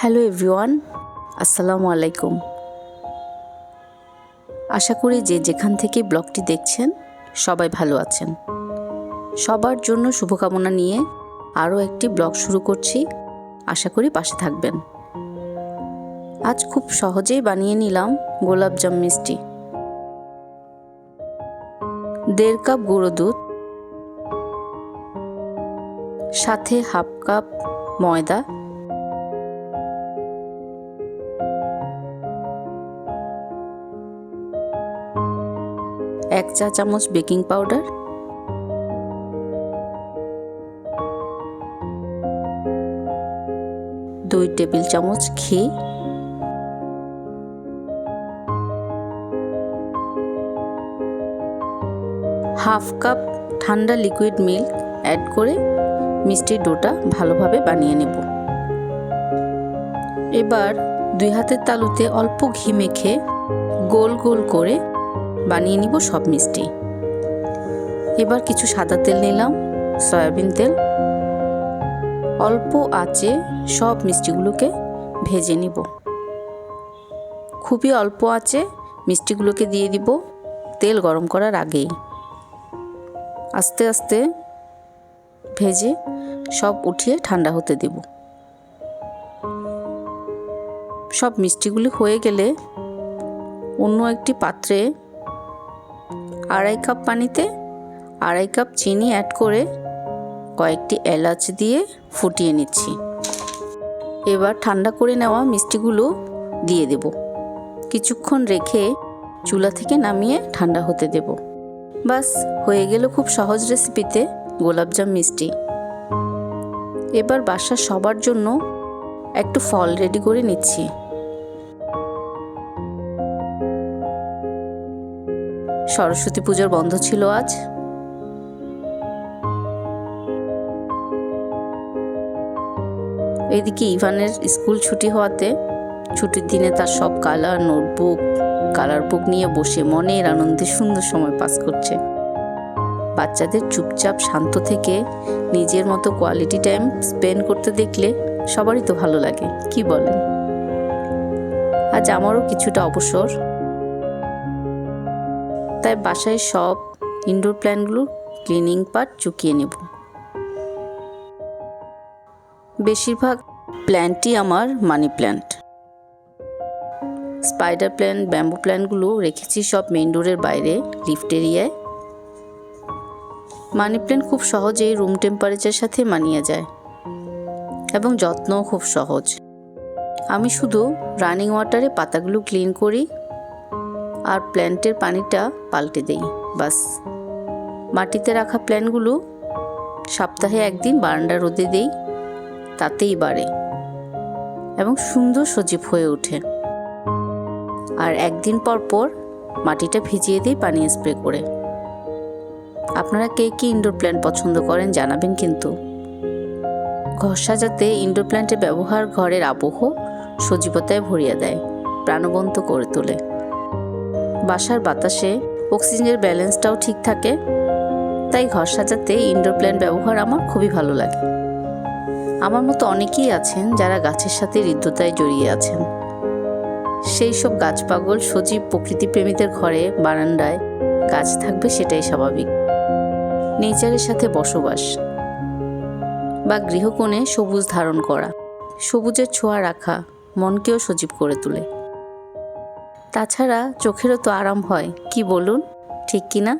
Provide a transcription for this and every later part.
Hello everyone, আসসালামু আলাইকুম। আশা করি যে যেখান থেকে ব্লগটি দেখছেন, সবাই ভালো আছেন। সবার জন্য শুভকামনা নিয়ে আরও একটি ব্লগ শুরু করছি। আশা করি পাশে থাকবেন। আজ খুব সহজেই বানিয়ে নিলাম গোলাপজাম মিষ্টি। দেড় কাপ গুঁড়ো দুধ, সাথে হাফ কাপ ময়দা এক চা চামচ বেকিং পাউডার। দুই টেবিল চামচ ঘি। হাফ কাপ ঠান্ডা লিকুইড মিল্ক অ্যাড করে মিষ্টির ডোটা ভালোভাবে বানিয়ে নেব। এবার দুই হাতের তালুতে অল্প ঘি মেখে গোল গোল করে বানিয়ে নিব সব মিষ্টি। এবার কিছু সাদা তেল নিলাম, সয়াবিন তেল। অল্প আঁচে সব মিষ্টিগুলোকে ভেজে নিব। খুবই অল্প আঁচে মিষ্টিগুলোকে দিয়ে দিব, তেল গরম করার আগেই। আস্তে আস্তে ভেজে সব উঠিয়ে ঠান্ডা হতে দেব। সব মিষ্টিগুলি হয়ে গেলে অন্য একটি পাত্রে আড়াই কাপ পানিতে আড়াই কাপ চিনি অ্যাড করে কয়েকটি এলাচ দিয়ে ফুটিয়ে নিচ্ছি। এবার ঠান্ডা করে নেওয়া মিষ্টিগুলো দিয়ে দেব। কিছুক্ষণ রেখে চুলা থেকে নামিয়ে ঠান্ডা হতে দেব। বাস, হয়ে গেল খুব সহজ রেসিপিতে গোলাপজাম মিষ্টি। এবার বাসার সবার জন্য একটু ফল রেডি করে নিচ্ছি। সরস্বতী পুজোর বন্ধ ছিল আজ? এদিকে ইভানের স্কুল ছুটি হওয়াতে ছুটির দিনে তার সব কালার, নোটবুক, কালার বুক নিয়ে বসে মনের আনন্দে সুন্দর সময় পাস করছে। বাচ্চাদের চুপচাপ শান্ত থেকে নিজের মতো কোয়ালিটি টাইম স্পেন্ড করতে দেখলে সবারই তো ভালো লাগে, কি বলেন? আজ আমারও কিছুটা অবসর। তাই বাসায় সব ইনডোর প্ল্যান্টগুলো ক্লিনিং পার্ট চুকিয়ে নেব। বেশিরভাগ প্ল্যান্টই আমার money plant spider plant bamboo প্ল্যান্টগুলো রেখেছি সব মেইন ডোরের বাইরে লিফট এরিয়ায়। মানি প্ল্যান্ট খুব সহজেই রুম টেম্পারেচার সাথে মানিয়ে যায় এবং যত্নও খুব সহজ। আমি শুধু রানিং ওয়াটারে পাতাগুলো ক্লিন করি। আর প্ল্যান্টের পানিটা পাল্টে দেই, বাস। মাটিতে রাখা প্ল্যান্টগুলো সপ্তাহে একদিন বারান্দা রোদে দেই, তাতেই বাড়ে এবং সুন্দর সজীব হয়ে ওঠে। আর একদিন পর পর মাটিটা ভিজিয়ে দিই পানি স্প্রে করে। আপনারা কে কি ইনডোর প্ল্যান্ট পছন্দ করেন জানাবেন কিন্তু। ঘর সাজাতে ইনডোর প্ল্যান্টের ব্যবহার ঘরের আবহ সজীবতায় ভরিয়ে দেয়, প্রাণবন্ত করে তোলে। বাসার বাতাসে অক্সিজেনের ব্যালেন্সটাও ঠিক থাকে। তাই ঘর সাজাতে ইনডোর প্ল্যান্ট ব্যবহার আমার খুবই ভালো লাগে। আমার মতো অনেকেই আছেন যারা গাছের সাথে হৃদ্যতায় জড়িয়ে আছেন। সেই সব গাছ পাগল সজীব প্রকৃতি প্রেমীদের ঘরে, বারান্দায় গাছ থাকবে সেটাই স্বাভাবিক। নেচারের সাথে বসবাস বা গৃহকোণে সবুজ ধারণ করা, সবুজের ছোঁয়া রাখা, মনকেও সজীব করে তোলে। তাছাড়া চোখেরও তো আরাম হয়, কি বলুন? ঠিক কি না?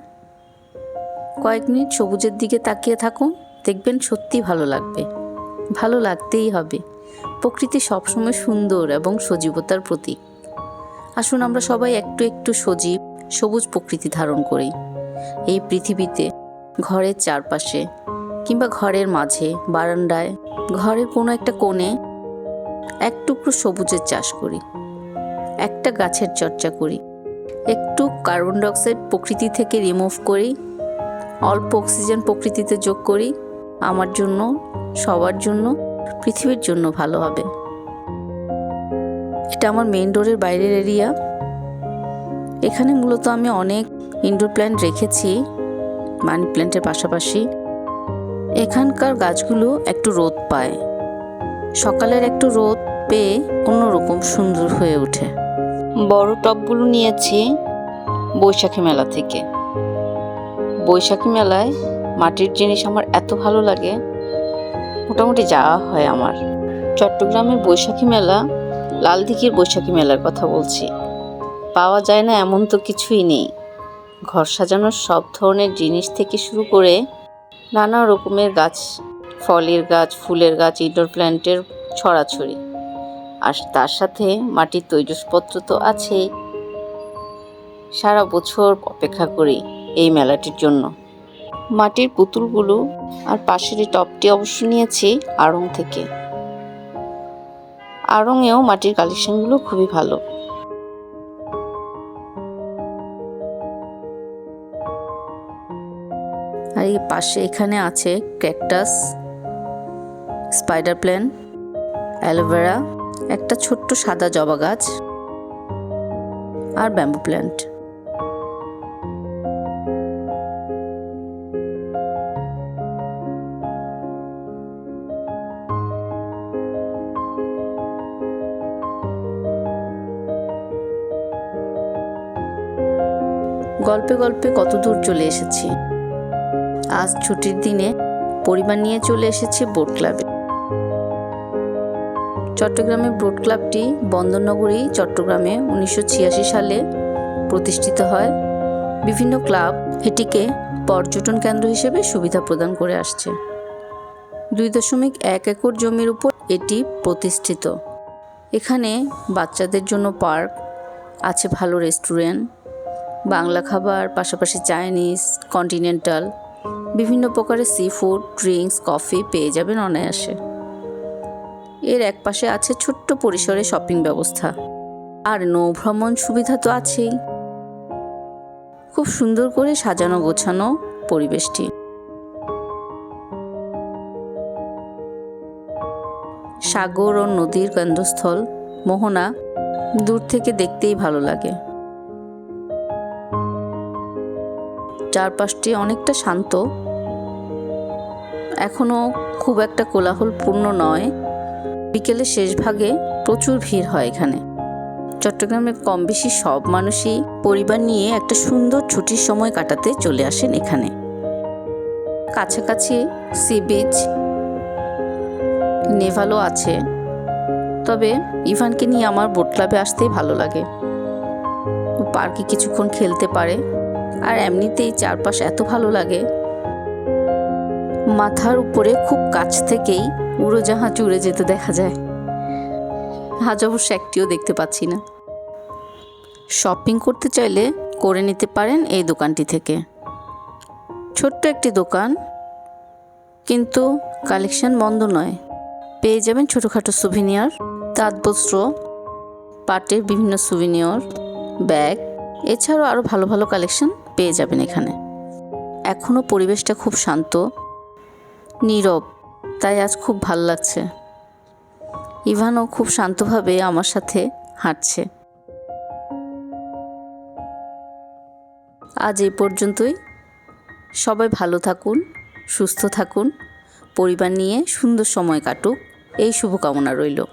কয়েক মিনিট সবুজের দিকে তাকিয়ে থাকুন, দেখবেন সত্যি ভালো লাগবে। ভালো লাগতেই হবে। প্রকৃতি সবসময় সুন্দর এবং সজীবতার প্রতীক। আসুন আমরা সবাই একটু একটু সজীব, সবুজ প্রকৃতি ধারণ করি। এই পৃথিবীতে, ঘরের চারপাশে, কিংবা ঘরের মাঝে, বারান্দায়, ঘরের কোনো একটা কোণে, এক টুকরো সবুজের চাষ করি। একটা গাছের চর্চা করি। একটু কার্বন ডাইঅক্সাইড প্রকৃতি থেকে রিমুভ করি। অল্প অক্সিজেন প্রকৃতিতে যোগ করি। আমার জন্য, সবার জন্য, পৃথিবীর জন্য ভালো হবে। এটা আমার মেইন ডোরের বাইরের এরিয়া এখানে মূলত আমি অনেক ইনডোর প্ল্যান্ট রেখেছি মানি প্ল্যান্টের পাশাপাশি। এখানকার গাছগুলো একটু রোদ পায়। সকালের একটু রোদ পেয়ে অন্যরকম সুন্দর হয়ে ওঠে। বড় টবগুলো নিয়েছি বৈশাখী মেলা থেকে। বৈশাখী মেলায় মাটির জিনিস আমার এত ভালো লাগে, মোটামুটি যাওয়া হয় আমার। চট্টগ্রামের বৈশাখী মেলা, লালদিঘির বৈশাখী মেলার কথা বলছি। পাওয়া যায় না এমন তো কিছুই নেই। ঘর সাজানোর সব ধরনের জিনিস থেকে শুরু করে নানা রকমের গাছ, ফলের গাছ, ফুলের গাছ ইনডোর প্ল্যান্টের ছড়াছড়ি। আর তার সাথে মাটির তৈজসপত্র তো আছেই সারা বছর অপেক্ষা করি এই মেলাটির জন্য। মাটির পুতুলগুলো আর পাশের এই টপটি অবশ্য নিয়েছি আড়ং থেকে। আড়ংয়েও মাটির কালেকশনগুলো খুবই ভালো। আর এই পাশে এখানে আছে ক্যাকটাস, স্পাইডার প্ল্যান, অ্যালোভেরা একটা ছোট্ট সাদা জবা গাছ আর ব্যাম্বু প্ল্যান্ট। গল্পে গল্পে কত দূর চলে এসেছি। আজ ছুটির দিনে পরিবার নিয়ে চলে এসেছি বোট ক্লাবে। চট্টগ্রামের বোট ক্লাবটি বন্দরনগরী, চট্টগ্রামে উনিশশো ছিয়াশি সালে প্রতিষ্ঠিত হয়। বিভিন্ন ক্লাব এটিকে পর্যটন কেন্দ্র হিসেবে সুবিধা প্রদান করে আসছে। দুই দশমিক এক একর জমির উপর এটি প্রতিষ্ঠিত। এখানে বাচ্চাদের জন্য পার্ক, আছে ভালো রেস্টুরেন্ট, বাংলা খাবার, পাশাপাশি চাইনিজ, কন্টিনেন্টাল, বিভিন্ন প্রকারের সি ফুড, ড্রিঙ্কস, কফি পেয়ে যাবেন অনায়াসে। এর এক পাশে আছে ছোট্ট পরিসরে শপিং ব্যবস্থা। আর নৌভ্রমণ সুবিধা তো আছেই। খুব সুন্দর করে সাজানো গোছানো পরিবেশটি। সাগর ও নদীর কেন্দ্রস্থল মোহনা, দূর থেকে দেখতেই ভালো লাগে। চারপাশটি অনেকটা শান্ত। এখনও খুব একটা কোলাহলপূর্ণ নয়। বিকেলের শেষ ভাগে প্রচুর ভিড় হয় এখানে। চট্টগ্রামে কম বেশি সব মানুষই পরিবার নিয়ে একটা সুন্দর ছুটির সময় কাটাতে চলে আসেন এখানে। কাছাকাছি সি বিচ, নেভালও আছে। তবে ইভানকে নিয়ে আমার বোট ক্লাবে আসতেই ভালো লাগে। পার্কে কিছুক্ষণ খেলতে পারে, আর এমনিতেই চারপাশ এত ভালো লাগে। মাথার উপরে খুব কাছ থেকেই উড়োজাহাজ উড়ে যেতে দেখা যায়। আজ অবশ্য একটিও দেখতে পাচ্ছি না। শপিং করতে চাইলে করে নিতে পারেন এই দোকানটি থেকে। ছোট্ট একটি দোকান, কিন্তু কালেকশন বন্ধ নয়। পেয়ে যাবেন ছোটোখাটো সুভিনিয়র, তাঁতবস্ত্র, পাটের বিভিন্ন সুভিনিয়র, ব্যাগ। এছাড়াও আরও ভালো ভালো কালেকশন পেয়ে যাবেন এখানে। এখনও পরিবেশটা খুব শান্ত, নীরব। তাই আজ খুব ভালো লাগছে। ইভানও খুব শান্তভাবে আমার সাথে হাঁটছে। আজ এই পর্যন্তই। সবাই ভালো থাকুন, সুস্থ থাকুন। পরিবার নিয়ে সুন্দর সময় কাটুক। এই শুভকামনা রইল।